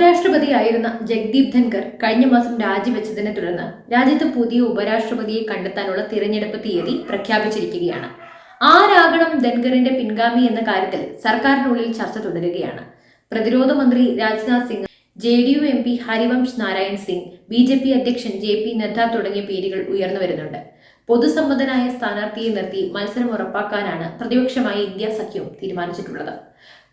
ഉപരാഷ്ട്രപതിയായിരുന്ന ജഗ്ദീപ് ധൻകർ കഴിഞ്ഞ മാസം രാജിവെച്ചതിനെ തുടർന്ന് രാജ്യത്ത് പുതിയ ഉപരാഷ്ട്രപതിയെ കണ്ടെത്താനുള്ള തിരഞ്ഞെടുപ്പ് തീയതി പ്രഖ്യാപിച്ചിരിക്കുകയാണ്. ആരാകണം ധൻകറിന്റെ പിൻഗാമി എന്ന കാര്യത്തിൽ സർക്കാരിനുള്ളിൽ ചർച്ച തുടരുകയാണ്. പ്രതിരോധ മന്ത്രി Rajnath Singh J D U M P Harivansh Narayan Singh B J P അധ്യക്ഷൻ ജെ പി നദ്ദ തുടങ്ങിയ പേരുകൾ ഉയർന്നു വരുന്നുണ്ട്. പൊതുസമ്മതനായ സ്ഥാനാർത്ഥിയെ നിർത്തി മത്സരം ഉറപ്പാക്കാനാണ് പ്രതിപക്ഷമായ ഇന്ത്യ സഖ്യവും തീരുമാനിച്ചിട്ടുള്ളത്.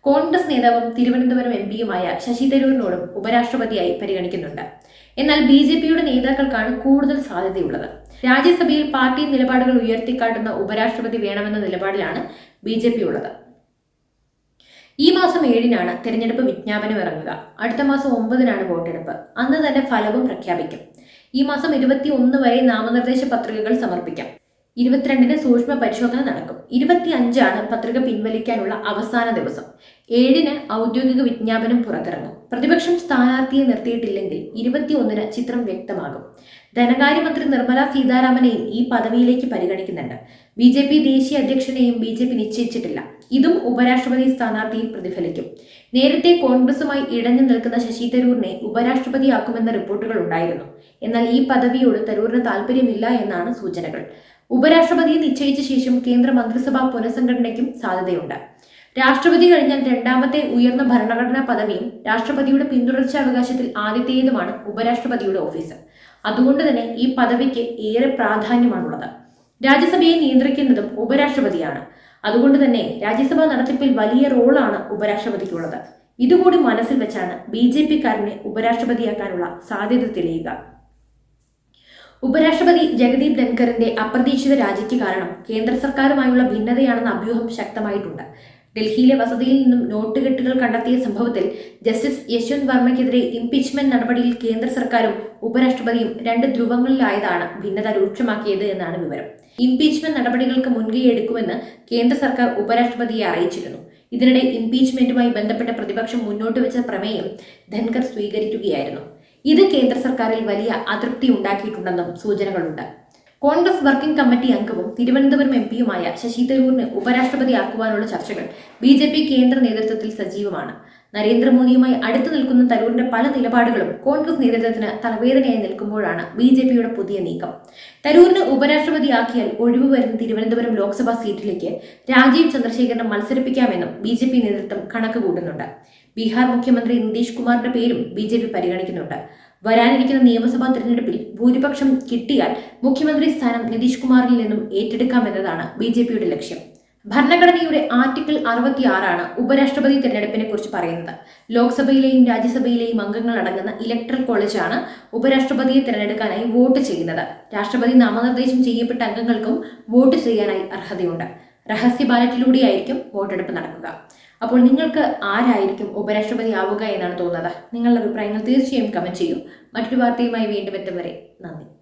കോൺഗ്രസ് നേതാവും തിരുവനന്തപുരം എം പിയുമായ ശശി തരൂരിനോടും ഉപരാഷ്ട്രപതിയായി പരിഗണിക്കുന്നുണ്ട്. എന്നാൽ ബി ജെ പിയുടെ നേതാക്കൾക്കാണ് കൂടുതൽ സാധ്യതയുള്ളത്. രാജ്യസഭയിൽ പാർട്ടി നിലപാടുകൾ ഉയർത്തിക്കാട്ടുന്ന ഉപരാഷ്ട്രപതി വേണമെന്ന നിലപാടിലാണ് ബി ജെ പി ഉള്ളത് ഈ മാസം ഏഴിനാണ് തെരഞ്ഞെടുപ്പ് വിജ്ഞാപനം ഇറങ്ങുക. അടുത്ത മാസം ഒമ്പതിനാണ് വോട്ടെടുപ്പ്. അന്ന് തന്നെ ഫലവും പ്രഖ്യാപിക്കും. ഈ മാസം ഇരുപത്തി ഒന്ന് വരെ നാമനിർദ്ദേശ പത്രികകൾ സമർപ്പിക്കാം. ഇരുപത്തിരണ്ടിന് സൂക്ഷ്മ പരിശോധന നടക്കും. ഇരുപത്തി അഞ്ചാണ് പത്രിക പിൻവലിക്കാനുള്ള അവസാന ദിവസം. ഏഴിന് ഔദ്യോഗിക വിജ്ഞാപനം പുറത്തിറങ്ങും. പ്രതിപക്ഷം സ്ഥാനാർത്ഥിയെ നിർത്തിയിട്ടില്ലെങ്കിൽ ഇരുപത്തിയൊന്നിന് ചിത്രം വ്യക്തമാകും. ധനകാര്യമന്ത്രി നിർമ്മല സീതാരാമനെയും ഈ പദവിയിലേക്ക് പരിഗണിക്കുന്നുണ്ട്. ബി ജെ പി ദേശീയ അധ്യക്ഷനെയും ബി ജെ പി നിശ്ചയിച്ചിട്ടില്ല. ഇതും ഉപരാഷ്ട്രപതി സ്ഥാനാർത്ഥിയിൽ പ്രതിഫലിക്കും. നേരത്തെ കോൺഗ്രസുമായി ഇടഞ്ഞു നിൽക്കുന്ന ശശി തരൂരിനെ ഉപരാഷ്ട്രപതിയാക്കുമെന്ന റിപ്പോർട്ടുകൾ ഉണ്ടായിരുന്നു. എന്നാൽ ഈ പദവിയോട് തരൂരിന് താല്പര്യമില്ല എന്നാണ് സൂചനകൾ. ഉപരാഷ്ട്രപതിയെ നിശ്ചയിച്ച ശേഷം കേന്ദ്ര മന്ത്രിസഭാ പുനഃസംഘടനയ്ക്കും സാധ്യതയുണ്ട്. രാഷ്ട്രപതി കഴിഞ്ഞാൽ രണ്ടാമത്തെ ഉയർന്ന ഭരണഘടനാ പദവിയും രാഷ്ട്രപതിയുടെ പിന്തുടർച്ചാവകാശത്തിൽ ആദ്യത്തേതുമാണ് ഉപരാഷ്ട്രപതിയുടെ ഓഫീസ്. അതുകൊണ്ട് തന്നെ ഈ പദവിക്ക് ഏറെ പ്രാധാന്യമാണുള്ളത്. രാജ്യസഭയെ നിയന്ത്രിക്കുന്നതും ഉപരാഷ്ട്രപതിയാണ്. അതുകൊണ്ട് തന്നെ രാജ്യസഭാ നടത്തിപ്പിൽ വലിയ റോളാണ് ഉപരാഷ്ട്രപതിക്കുള്ളത്. ഇതുകൂടി മനസ്സിൽ വെച്ചാണ് ബി ജെ പിക്കാരനെ ഉപരാഷ്ട്രപതിയാക്കാനുള്ള സാധ്യത തെളിയുക. ഉപരാഷ്ട്രപതി ജഗദീപ് ധൻഖറിന്റെ അപ്രതീക്ഷിത രാജിക്ക് കാരണം കേന്ദ്ര സർക്കാരുമായുള്ള ഭിന്നതയാണെന്ന അഭ്യൂഹം ശക്തമായിട്ടുണ്ട്. ഡൽഹിയിലെ വസതിയിൽ നിന്നും നോട്ട് കെട്ടുകൾ കണ്ടെത്തിയ സംഭവത്തിൽ ജസ്റ്റിസ് യശ്വന്ത് വർമ്മയ്ക്കെതിരെ ഇംപീച്ച്മെന്റ് നടപടിയിൽ കേന്ദ്ര സർക്കാരും ഉപരാഷ്ട്രപതിയും രണ്ട് ധ്രുവങ്ങളിലായതാണ് ഭിന്നത രൂക്ഷമാക്കിയത് എന്നാണ് വിവരം. ഇംപീച്ച്മെന്റ് നടപടികൾക്ക് മുൻകൈ എടുക്കുമെന്ന് കേന്ദ്ര സർക്കാർ ഉപരാഷ്ട്രപതിയെ അറിയിച്ചിരുന്നു. ഇതിനിടെ ഇംപീച്ച്മെന്റുമായി ബന്ധപ്പെട്ട പ്രതിപക്ഷം മുന്നോട്ട് വെച്ച പ്രമേയം ധൻഖർ സ്വീകരിക്കുകയായിരുന്നു. ഇത് കേന്ദ്ര സർക്കാരിൽ വലിയ അതൃപ്തി ഉണ്ടാക്കിയിട്ടുണ്ടെന്നും സൂചനകളുണ്ട്. കോൺഗ്രസ് വർക്കിംഗ് കമ്മിറ്റി അംഗവും തിരുവനന്തപുരം എം പിയുമായ ശശി ഉപരാഷ്ട്രപതി ഉപരാഷ്ട്രപതിയാക്കുവാനുള്ള ചർച്ചകൾ ബി ജെ പി കേന്ദ്ര നേതൃത്വത്തിൽ സജീവമാണ്. നരേന്ദ്രമോദിയുമായി അടുത്തു നിൽക്കുന്ന തരൂരിന്റെ പല നിലപാടുകളും കോൺഗ്രസ് നേതൃത്വത്തിന് തലവേദനയായി നിൽക്കുമ്പോഴാണ് ബി ജെ പിയുടെ പുതിയ നീക്കം. തരൂരിനെ ഉപരാഷ്ട്രപതിയാക്കിയാൽ ഒഴിവ് വരുന്ന തിരുവനന്തപുരം ലോക്സഭാ സീറ്റിലേക്ക് രാജീവ് ചന്ദ്രശേഖരനെ മത്സരിപ്പിക്കാമെന്നും ബി ജെ പി നേതൃത്വം കണക്ക് കൂട്ടുന്നുണ്ട്. ബീഹാർ മുഖ്യമന്ത്രി നിതീഷ് കുമാറിന്റെ പേരും ബി ജെ പി പരിഗണിക്കുന്നുണ്ട്. വരാനിരിക്കുന്ന നിയമസഭാ തെരഞ്ഞെടുപ്പിൽ ഭൂരിപക്ഷം കിട്ടിയാൽ മുഖ്യമന്ത്രി സ്ഥാനം നിതീഷ് കുമാറിൽ നിന്നും ഏറ്റെടുക്കാമെന്നതാണ് ബി ജെ പിയുടെ ലക്ഷ്യം. ഭരണഘടനയുടെ ആർട്ടിക്കിൾ അറുപത്തിയാറാണ് ഉപരാഷ്ട്രപതി തെരഞ്ഞെടുപ്പിനെ കുറിച്ച് പറയുന്നത്. ലോക്സഭയിലെയും രാജ്യസഭയിലെയും അംഗങ്ങൾ അടങ്ങുന്ന ഇലക്ട്രൽ കോളേജാണ് ഉപരാഷ്ട്രപതിയെ തിരഞ്ഞെടുക്കാനായി വോട്ട് ചെയ്യുന്നത്. രാഷ്ട്രപതി നാമനിർദ്ദേശം ചെയ്യപ്പെട്ട അംഗങ്ങൾക്കും വോട്ട് ചെയ്യാനായി അർഹതയുണ്ട്. രഹസ്യ ബാലറ്റിലൂടെയായിരിക്കും വോട്ടെടുപ്പ് നടക്കുക. അപ്പോൾ നിങ്ങൾക്ക് ആരായിരിക്കും ഉപരാഷ്ട്രപതി ആവുക എന്നാണ് തോന്നുന്നത്? നിങ്ങളുടെ അഭിപ്രായങ്ങൾ തീർച്ചയായും കമന്റ് ചെയ്യൂ. മറ്റൊരു വാർത്തയുമായി വീണ്ടും എത്തും വരെ. നന്ദി.